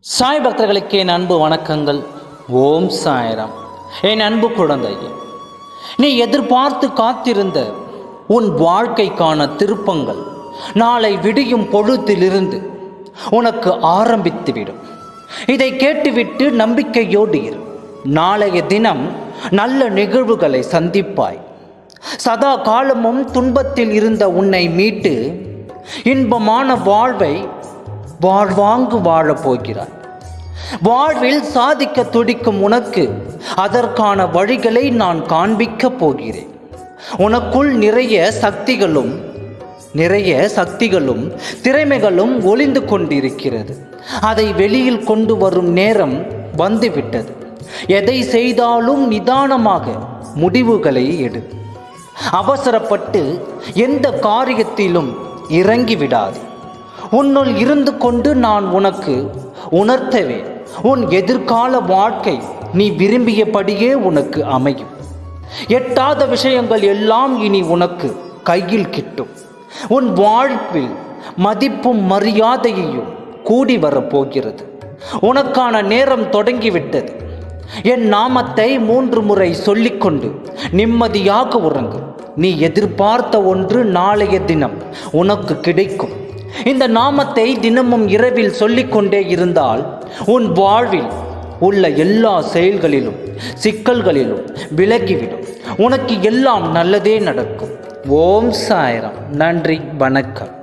சாய் பக்தர்களுக்கு என் அன்பு வணக்கங்கள். ஓம் சாய்ராம். என் அன்பு குழந்தையே நீ எதிர்பார்த்து காத்திருந்த உன் வாழ்க்கைக்கான திருப்பங்கள் நாளை விடியும் பொழுதிலிருந்து உனக்கு ஆரம்பித்துவிடும். இதை கேட்டுவிட்டு நம்பிக்கையோடு இரு. நாளைய தினம் நல்ல நிகழ்வுகளை சந்திப்பாய். சதா காலமும் துன்பத்தில் இருந்த உன்னை மீட்டு இன்பமான வாழ்வை வாழ்வாங்கு வாழப் போகிறாய். வாழ்வில் சாதிக்க துடிக்கும் உனக்கு அதற்கான வழிகளை நான் காண்பிக்கப் போகிறேன். உனக்குள் நிறைய சக்திகளும் நிறைய சக்திகளும் திறமைகளும் ஒளிந்து கொண்டிருக்கிறது. அதை வெளியில் கொண்டு வரும் நேரம் வந்துவிட்டது. எதை செய்தாலும் நிதானமாக முடிவுகளை எடு. அவசரப்பட்டு எந்த காரியத்திலும் இறங்கிவிடாது. உன்னுள் இருந்து கொண்டு நான் உனக்கு உணர்த்தவே. உன் எதிர்கால வாழ்க்கை நீ விரும்பியபடியே உனக்கு அமையும். எட்டாத விஷயங்கள் எல்லாம் இனி உனக்கு கையில் கிட்டும். உன் வாழ்வில் மதிப்பும் மரியாதையையும் கூடி வரப்போகிறது. உனக்கான நேரம் தொடங்கிவிட்டது. என் நாமத்தை மூன்று முறை சொல்லிக்கொண்டு நிம்மதியாக உறங்கு. நீ எதிர்பார்த்த ஒன்று நாளைய தினம் உனக்கு கிடைக்கும். இந்த நாமத்தை தினமும் இரவில் சொல்லிக்கொண்டே இருந்தால் உன் வாழ்வில் உள்ள எல்லா செயல்களிலும் சிக்கல்களிலும் விலகிவிடும். உனக்கு எல்லாம் நல்லதே நடக்கும். ஓம் சாயரம். நன்றி. வணக்கம்.